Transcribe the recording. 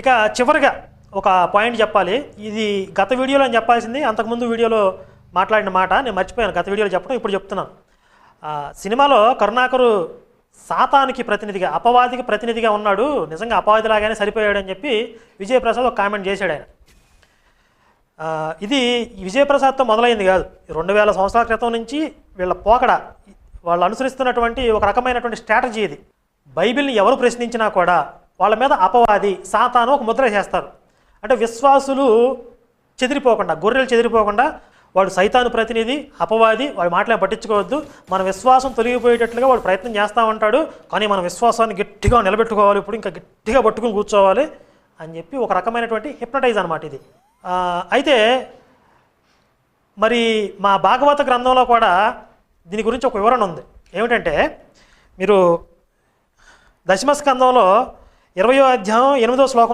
ఇక చివరిగా ఒక పాయింట్ చెప్పాలి. ఇది గత వీడియోలో నేను చెప్పాల్సింది అంతకుముందు వీడియోలో మాట్లాడిన మాట నేను మర్చిపోయాను. గత వీడియోలో చెప్పడం ఇప్పుడు చెప్తున్నాను సినిమాలో కరుణాకరు సాతానికి ప్రతినిధిగా అపవాదికి ప్రతినిధిగా ఉన్నాడు. నిజంగా అపవాదిలాగానే సరిపోయాడని చెప్పి విజయప్రసాద్ ఒక కామెంట్ చేశాడు ఆయన. ఇది విజయప్రసాద్తో మొదలైంది కాదు. రెండు వేల సంవత్సరాల క్రితం నుంచి వీళ్ళ పోకడ వాళ్ళు అనుసరిస్తున్నటువంటి ఒక రకమైనటువంటి స్ట్రాటజీ ఇది. బైబిల్ని ఎవరు ప్రశ్నించినా కూడా వాళ్ళ మీద అపవాది సాతాను ఒక ముద్ర చేస్తారు అంటే విశ్వాసులు చెదిరిపోకుండా గొర్రెలు చెదిరిపోకుండా వాడు సైతాను ప్రతినిధి అపవాది వాడి మాటలే పట్టించుకోవద్దు. మన విశ్వాసం తొలగిపోయేటట్లుగా వాడు ప్రయత్నం చేస్తూ ఉంటాడు. కానీ మన విశ్వాసాన్ని గట్టిగా నిలబెట్టుకోవాలి ఇప్పుడు ఇంకా గట్టిగా పట్టుకుని కూర్చోవాలి అని చెప్పి ఒక రకమైనటువంటి హిప్నటైజ్ అనమాట ఇది. అయితే మరి మా భాగవత గ్రంథంలో కూడా దీని గురించి ఒక వివరణ ఉంది. ఏమిటంటే మీరు దశమస్కందంలో ఇరవయో అధ్యాయం ఎనిమిదో శ్లోకం